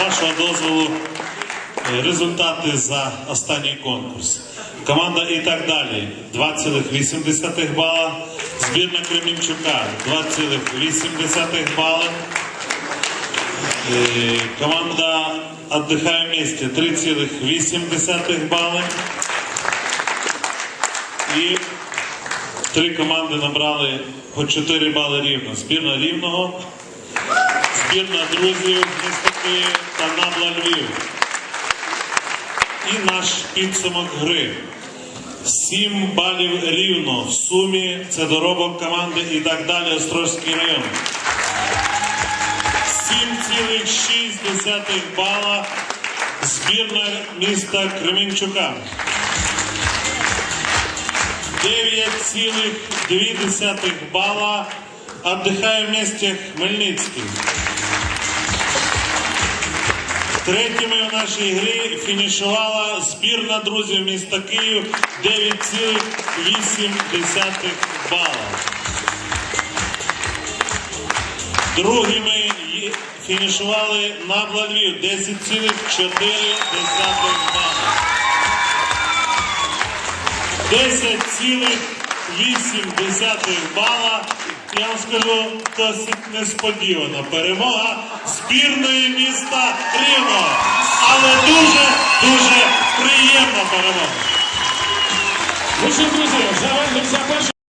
З вашого дозволу е, результати за останній конкурс. Команда і так далі 2,8 бала. Збірна Кремінчука 2,8 бала. Е, Команда «Отдыхаю вместе» 3,8 бали. І три команди набрали по 4 бали рівно. Збірна рівного, збірна друзів міста та Набла Львів. І наш підсумок гри. 7 балів рівно. В сумі це доробок команди і так далі Острозький район. 7,6 бала збірна міста Кременчука. 9,2 бала «Отдыхаю вместе Хмельницький. Третіми у нашій грі фінішувала збірна друзів міста Київ 9,8 бала. Другими фінішували Набла Львів 10,4 бала. 10,8 бала. Я вам скажу, досить несподівана перемога збірної міста Рима. Але дуже, дуже приємна перемога. Ну друзі, завершився перший